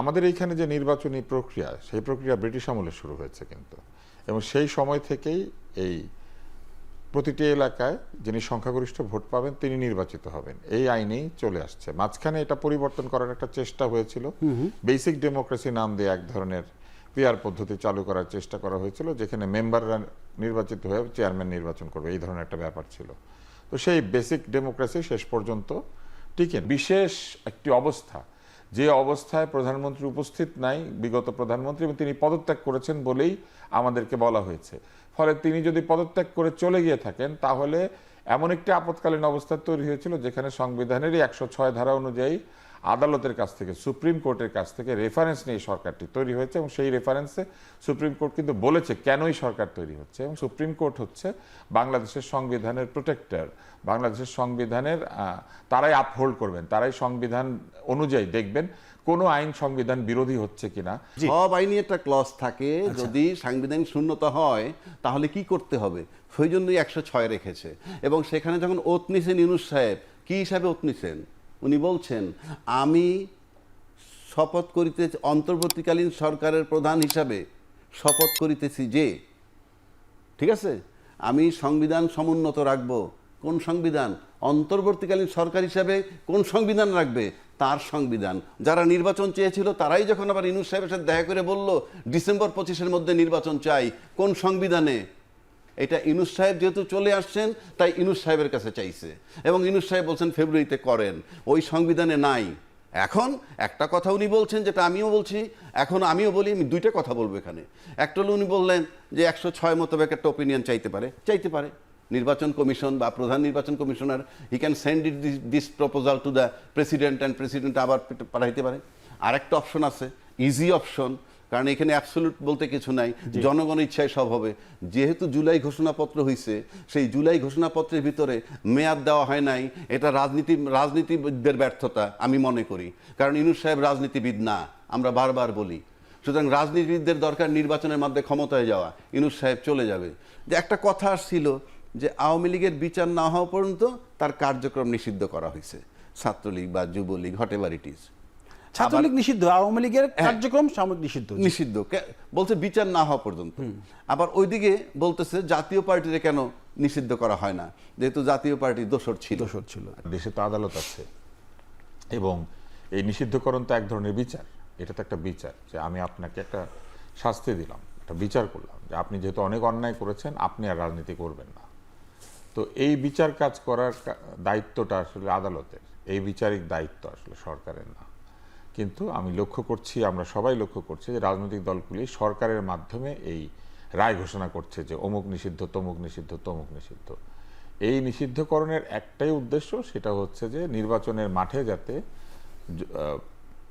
আমাদের এইখানে যে নির্বাচনী প্রক্রিয়া সেই প্রক্রিয়া ব্রিটিশ আমলে শুরু হয়েছে কিন্তু। এবং সেই সময় থেকেই এই প্রতিটি এলাকায় যিনি সংখ্যাগরিষ্ঠ ভোট পাবেন তিনি নির্বাচিত হবেন। এই আইনেই চলে আসছে। মাঝখানে এটা পরিবর্তন করার একটা চেষ্টা হয়েছিল। বেসিক ডেমোক্রেসি নাম দিয়ে এক ধরনের পিয়ার পদ্ধতি চালু করার চেষ্টা করা হয়েছিল যেখানে মেম্বাররা নির্বাচিত হয়ে চেয়ারম্যান নির্বাচন করবে। এই ধরনের একটা ব্যাপার ছিল। তো সেই বেসিক ডেমোক্রেসি শেষ পর্যন্ত টিকেন বিশেষ একটি অবস্থা যে অবস্থায় প্রধানমন্ত্রী উপস্থিত নাই, বিগত প্রধানমন্ত্রী, এবং তিনি পদত্যাগ করেছেন বলেই আমাদেরকে বলা হয়েছে। ফলে তিনি যদি পদত্যাগ করে চলে গিয়ে থাকেন, তাহলে এমন একটি আপৎকালীন অবস্থা তৈরি হয়েছিল যেখানে সংবিধানেরই একশো ছয় ধারা অনুযায়ী আদালতের কাছ থেকে সুপ্রিম কোর্টের কাছ থেকে রেফারেন্স নিয়ে সরকারটি তৈরি হয়েছে এবং সেই রেফারেন্সে সুপ্রিম কোর্ট কিন্তু বলেছে কেনই সরকার তৈরি হচ্ছে এবং সুপ্রিম কোর্ট হচ্ছে বাংলাদেশের সংবিধানের প্রোটেক্টর বাংলাদেশের সংবিধানের আহ, তারাই আপহোল্ড করবেন তারাই সংবিধান অনুযায়ী দেখবেন কোনো আইন সংবিধান বিরোধী হচ্ছে কিনা। সব আইনি একটা ক্লজ থাকে যদি সাংবিধানিক শূন্যতা হয় তাহলে কি করতে হবে? সেই জন্যই একশো ছয় রেখেছে। এবং সেখানে যখন ওত নিছেন ইউনুস সাহেব কি হিসাবে ওত নিছেন উনি বলছেন, আমি শপথ করিতে অন্তর্বর্তীকালীন সরকারের প্রধান হিসাবে শপথ করিতেছি যে, ঠিক আছে? আমি সংবিধান সমুন্নত রাখব। কোন সংবিধান? অন্তর্বর্তীকালীন সরকার হিসাবে কোন সংবিধান রাখবে? তার সংবিধান। যারা নির্বাচন চেয়েছিল, তারাই যখন আবার ইনুস সাহেবের সাথে দেখা করে বলল, ডিসেম্বর পঁচিশের মধ্যে নির্বাচন চাই। কোন সংবিধানে? এটা ইনুস সাহেব যেহেতু চলে আসছেন, তাই ইনুস সাহেবের কাছে চাইছে। এবং ইনুস সাহেব বলছেন, ফেব্রুয়ারিতে করেন। ওই সংবিধানে নাই। এখন একটা কথা উনি বলছেন, যেটা আমিও বলছি, এখন আমিও বলি, আমি দুইটা কথা বলব এখানে। একটা হলো উনি বললেন যে একশো ছয় মোতাবেক একটা ওপিনিয়ন চাইতে পারে। চাইতে পারে। নির্বাচন কমিশন বা প্রধান নির্বাচন commissioner he can send it this proposal to the president and president আবার পাঠাইতে পারে। আরেকটা অপশন আছে ইজি অপশন কারণ এখানে অ্যাবসলুট বলতে কিছু নাই। জনগণ ইচ্ছায় সব হবে। যেহেতু জুলাই ঘোষণাপত্র হয়েছে সেই জুলাই ঘোষণাপত্রের ভিতরে মেয়াদ দেওয়া হয় নাই এটা রাজনীতি রাজনীতিবিদদের ব্যর্থতা আমি মনে করি। কারণ ইনুস সাহেব রাজনীতিবিদ না আমরা বারবার বলি। সুতরাং রাজনীতিবিদদের দরকার নির্বাচনের মাধ্যমে ক্ষমতায় যাওয়া ইনুস সাহেব চলে যাবে। যে একটা কথা আসছিল যে আওয়ামী লীগের বিচার না হওয়া পর্যন্ত তার কার্যক্রম নিষিদ্ধ করা হয়েছে ছাত্রলীগ বা Jubo League whatever it is Chhatra League নিষিদ্ধ আওয়ামী লীগের কার্যক্রম সাময়িক নিষিদ্ধ নিষিদ্ধ। কে- বলছে বিচার না হওয়া পর্যন্ত। আবার ওইদিকে বলতেছে জাতীয় পার্টিতে কেন নিষিদ্ধ করা হয় না? যেহেতু জাতীয় পার্টি দোষর ছিল। দোষর ছিল। দেশে তো আদালত আছে। এবং এই নিষিদ্ধকরণ তো এক ধরনের বিচার। এটা তো একটা বিচার যে আমি আপনাকে একটা শাস্তি দিলাম একটা বিচার করলাম যে আপনি যেহেতু অনেক অন্যায় করেছেন আপনি আর রাজনীতি করবেন না। তো এই বিচার কাজ করার দায়িত্বটা আসলে আদালতের। এই বিচারিক দায়িত্ব আসলে সরকারের না। কিন্তু আমি লক্ষ্য করছি, আমরা সবাই লক্ষ্য করছি যে রাজনৈতিক দলগুলি সরকারের মাধ্যমে এই রায় ঘোষণা করছে যে অমুক নিষিদ্ধ, তমুক নিষিদ্ধ তমুক নিষিদ্ধ। এই নিষিদ্ধকরণের একটাই উদ্দেশ্য সেটা হচ্ছে যে নির্বাচনের মাঠে যাতে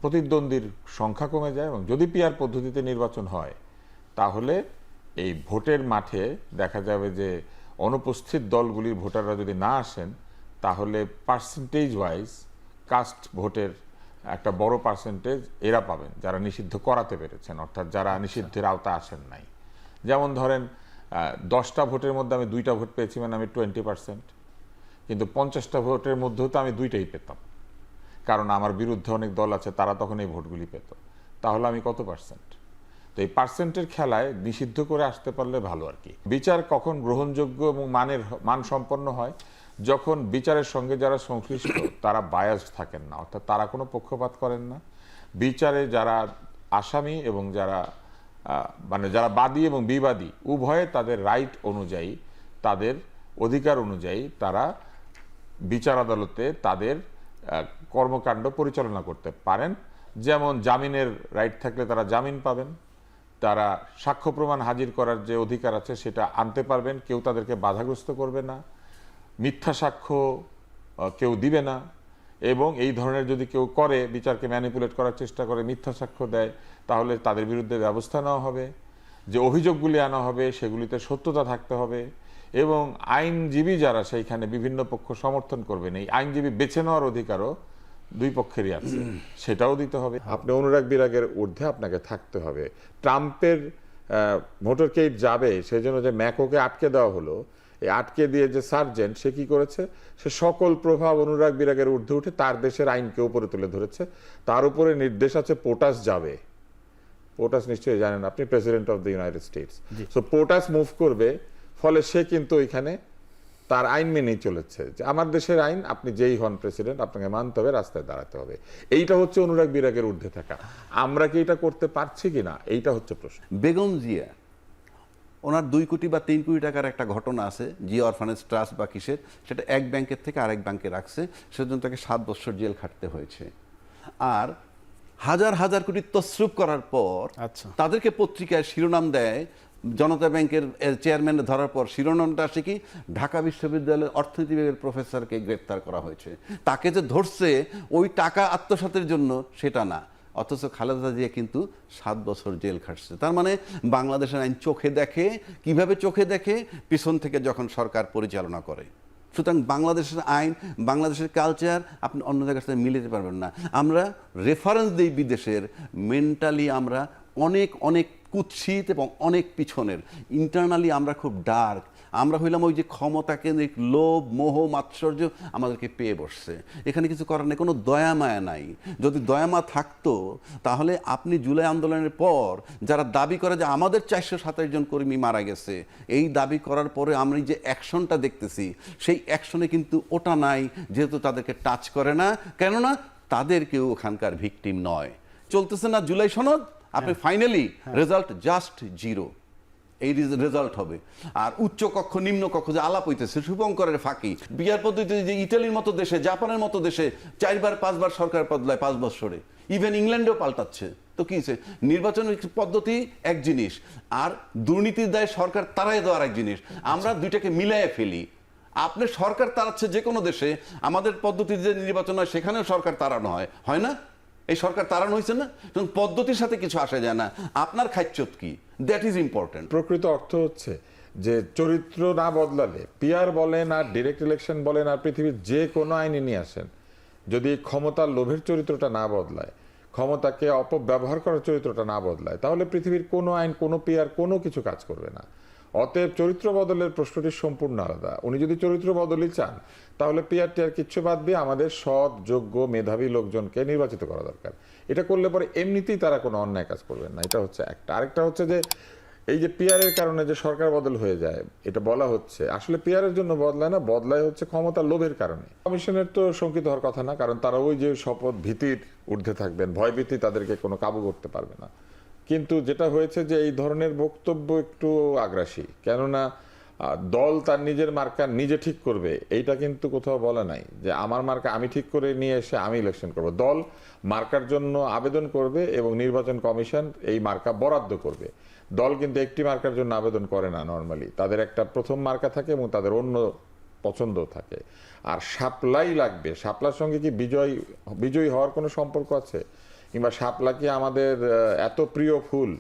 প্রতিদ্বন্দ্বীর সংখ্যা কমে যায় এবং যদি পিয়ার পদ্ধতিতে নির্বাচন হয়, তাহলে এই ভোটের মাঠে দেখা যাবে যে অনুপস্থিত দলগুলির ভোটাররা যদি না আসেন, তাহলে পার্সেন্টেজ ওয়াইজ কাস্ট ভোটের একটা বড় পার্সেন্টেজ এরা পাবেন যারা নিষিদ্ধ করাতে পেরেছেন অর্থাৎ যারা নিষিদ্ধের আওতা আসেন নাই। যেমন ধরেন দশটা ভোটের মধ্যে আমি দুইটা ভোট পেয়েছি মানে আমি টোয়েন্টি পার্সেন্ট কিন্তু পঞ্চাশটা ভোটের মধ্যেও তো আমি দুইটাই পেতাম। কারণ আমার বিরুদ্ধে অনেক দল আছে তারা তখন এই ভোটগুলি পেত। তাহলে আমি কত পার্সেন্ট তো এই পার্সেন্টের খেলায় নিষিদ্ধ করে আসতে পারলে ভালো আর কি। বিচার কখন গ্রহণযোগ্য এবং মানের মান সম্পন্ন হয়? যখন বিচারের সঙ্গে যারা সংশ্লিষ্ট, তারা বায়াসড থাকেন না, অর্থাৎ তারা কোনো পক্ষপাত করেন না। বিচারে যারা আসামি এবং যারা মানে যারা বাদী এবং বিবাদী, উভয়ে তাদের রাইট অনুযায়ী, তাদের অধিকার অনুযায়ী তারা বিচার আদালতে তাদের কর্মকাণ্ড পরিচালনা করতে পারেন। যেমন জামিনের রাইট থাকলে তারা জামিন পাবেন। তারা সাক্ষ্য প্রমাণ হাজির করার যে অধিকার আছে সেটা আনতে পারবেন। কেউ তাদেরকে বাধাগ্রস্ত করবে না। মিথ্যা সাক্ষ্য কেউ দিবে না এবং এই ধরনের যদি কেউ করে বিচারকে ম্যানিপুলেট করার চেষ্টা করে মিথ্যা সাক্ষ্য দেয় তাহলে তাদের বিরুদ্ধে ব্যবস্থা নেওয়া হবে। যে অভিযোগগুলি আনা হবে সেগুলিতে সত্যতা থাকতে হবে এবং আইনজীবী যারা সেইখানে বিভিন্ন পক্ষ সমর্থন করবেন এই আইনজীবী বেছে নেওয়ার অধিকারও দুই পক্ষেরই আছে সেটাও দিতে হবে। আপনি অনুরাগ বিরাগের ঊর্ধ্বে আপনাকে থাকতে হবে। ট্রাম্পের মোটরকেট যাবে সেই জন্য যে ম্যাকোকে আটকে দেওয়া হলো এই আটকে দিয়ে যে সার্জেন্ট সে কি করেছে? সে সকল প্রভাব অনুরাগ বিরাগের ঊর্ধ্বে উঠে তার দেশের আইনকে উপরে তুলে ধরেছে। তার উপরে নির্দেশ আছে পোটাস যাবে। পোটাস নিশ্চয়ই জানেন আপনি president of the United States. So POTUS move করবে ফলে সে কিন্তু ওইখানে তার আইন মেনেই চলেছে। যে আমার দেশের আইন আপনি যেই হন প্রেসিডেন্ট আপনাকে মানতে হবে রাস্তায় দাঁড়াতে হবে। এইটা হচ্ছে অনুরাগ বিরাগের ঊর্ধ্বে থাকা। আমরা কি এটা করতে পারছি কিনা? এইটা হচ্ছে প্রশ্ন। বেগম জিয়া ওনার দুই কোটি বা তিন কোটি টাকার একটা ঘটনা আছে জিয়া অরফানেজ ট্রাস্ট বা কিসের সেটা এক ব্যাংকের থেকে আরেক ব্যাংকে রাখছে সেজন্য তাকে সাত বছর জেল খাটতে হয়েছে। আর হাজার হাজার কোটি তসরুপ করার পর আচ্ছা। তাদেরকে পত্রিকায় শিরোনাম দেয় জনতা ব্যাংকের চেয়ারম্যান ধরার পর শিরোনামটা আসে কি ঢাকা বিশ্ববিদ্যালয়ের অর্থনীতি বিভাগের প্রফেসরকে গ্রেপ্তার করা হয়েছে। তাকে যে ধরছে ওই টাকা আত্মসাতের জন্য সেটা না। অথচ খালেদা জিয়া কিন্তু সাত বছর জেল খাটছে। তার মানে বাংলাদেশের আইন চোখে দেখে, কীভাবে চোখে দেখে? পিছন থেকে যখন সরকার পরিচালনা করে। সুতরাং বাংলাদেশের আইন, বাংলাদেশের কালচার আপনি অন্য জায়গার সাথে মিলাতে পারবেন না। আমরা রেফারেন্স দিই বিদেশের। মেন্টালি আমরা অনেক অনেক কুৎসিত এবং অনেক পিছনের। ইন্টারনালি আমরা খুব ডার্ক আমরা হইলাম ওই যে ক্ষমতা কেন্দ্রিক লোভ মোহ মাৎসর্য আমাদেরকে পেয়ে বসছে। এখানে কিছু করার নেই কোনো দয়া মায়া নাই। যদি দয়া মা থাকতো তাহলে আপনি জুলাই আন্দোলনের পর যারা দাবি করে যে আমাদের চারশো সাতাশ জন কর্মী মারা গেছে এই দাবি করার পরে আমরা যে অ্যাকশনটা দেখতেছি সেই অ্যাকশনে কিন্তু ওটা নাই যেহেতু তাদেরকে টাচ করে না। কেননা তাদের কেউ ওখানকার ভিকটিম নয়। চলতেছে না জুলাই সনদ? আপনি ফাইনালি রেজাল্ট জাস্ট জিরো। এই রেজাল্ট হবে। আর উচ্চ কক্ষ, নিম্ন কক্ষ যে আলাপ হইতেছে, শুভঙ্করের ফাঁকি। বিয়ার পদ্ধতিতে যে ইটালির মতো দেশে, জাপানের মতো দেশে চারবার, পাঁচবার সরকার বদলায় পাঁচ বছরে ইভেন ইংল্যান্ডেও পাল্টাচ্ছে। তো কি হয়েছে নির্বাচন পদ্ধতি এক জিনিস, আর দুর্নীতির দায় সরকার তারাই দেওয়ার এক জিনিস। আমরা দুইটাকে মিলাইয়ে ফেলি। আপনি সরকার তাড়াচ্ছে যে কোনো দেশে, আমাদের পদ্ধতিতে যে নির্বাচন হয়, সেখানেও সরকার তাড়ানো হয়। হয় না? এই সরকার তাড়ানো হয়েছে না? তখন পদ্ধতির সাথে কিছু আসা যায় না। আপনার খাচ্ছত কি? দ্যাট ইজ ইম্পর্টেন্ট প্রকৃত অর্থ হচ্ছে যে চরিত্র না বদলালে পিয়ার বলেন আর ডিরেক্ট ইলেকশন বলেন আর পৃথিবীর যে কোনো আইনে নিয়ে আসেন, যদি ক্ষমতার লোভের চরিত্রটা না বদলায়, ক্ষমতাকে অপব্যবহার করার চরিত্রটা না বদলায়, তাহলে পৃথিবীর কোনো আইন, কোনো পিয়ার কোনো কিছু কাজ করবে না। অতএব চরিত্র বদলের প্রশ্নটি সম্পূর্ণ আলাদা। উনি যদি চরিত্র বদলই চান, তাহলে পিয়ার টিয়ার কিচ্ছু বাদ দিয়ে আমাদের সৎ, যোগ্য, মেধাবী লোকজনকে নির্বাচিত করা দরকার। এটা করলে পরে এমনিতেই তারা কোনো অন্যায় কাজ করবেন না। এটা হচ্ছে একটা। আরেকটা হচ্ছে যে, এই যে পিয়ারের কারণে যে সরকার বদল হয়ে যায়, এটা বলা হচ্ছে। আসলে পিয়ারের জন্য বদলায় না, বদলায় হচ্ছে ক্ষমতা লোভের কারণে। কমিশনের তো শঙ্কিত হওয়ার কথা না, কারণ তারা ওই যে শপথ ভীতির ঊর্ধ্বে থাকবেন ভয় ভীতি তাদেরকে কোনো কাবু করতে পারবে না। কিন্তু যেটা হয়েছে যে এই ধরনের বক্তব্য একটু আগ্রাসী। কেননা দল তার নিজের মার্কা নিজে ঠিক করবে, এইটা কিন্তু কোথাও বলা নাই। যে আমার মার্কা আমি ঠিক করে নিয়ে এসে আমি ইলেকশন করব। দল মার্কার জন্য আবেদন করবে এবং নির্বাচন কমিশন এই মার্কা বরাদ্দ করবে। দল কিন্তু একটি মার্কার জন্য আবেদন করে না নর্মালি তাদের একটা প্রথম মার্কা থাকে এবং তাদের অন্য পছন্দ থাকে। আর সাপ্লাই লাগবে। সাপলার সঙ্গে কি বিজয়, বিজয়ী হওয়ার কোনো সম্পর্ক আছে? কিংবা শাপলা কি আমাদের এত প্রিয় ফুল?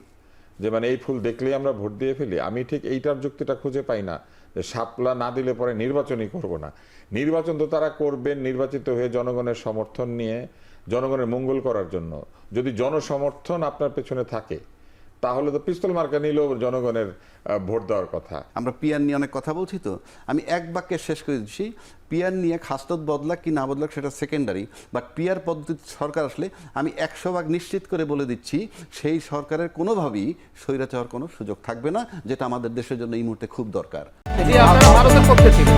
যে মানে এই ফুল দেখলেই আমরা ভোট দিয়ে ফেলি। আমি ঠিক এইটার যুক্তিটা খুঁজে পাই না যে শাপলা না দিলে পরে নির্বাচনই করব না। নির্বাচন তো তারা করবেন নির্বাচিত হয়ে জনগণের সমর্থন নিয়ে, জনগণের মঙ্গল করার জন্য। যদি জনসমর্থন আপনার পেছনে থাকে তাহলে তো পিস্তল মার্কা নিলেও জনগণের ভোট দেওয়ার কথা। আমরা পিয়ার নিয়ে অনেক কথা বলছি তো। আমি এক বাক্যে শেষ করে দিচ্ছি। পিয়ার নিয়ে খাসলত বদলাক কি না বদলাক সেটা সেকেন্ডারি বাট পিয়ার পদ্ধতি সরকার আসলে আমি একশো ভাগ নিশ্চিত করে বলে দিচ্ছি সেই সরকারের কোনোভাবেই স্বৈরাচার কোনো সুযোগ থাকবে না যেটা আমাদের দেশের জন্য এই মুহূর্তে খুব দরকার। ভারতের পক্ষে ছিলেন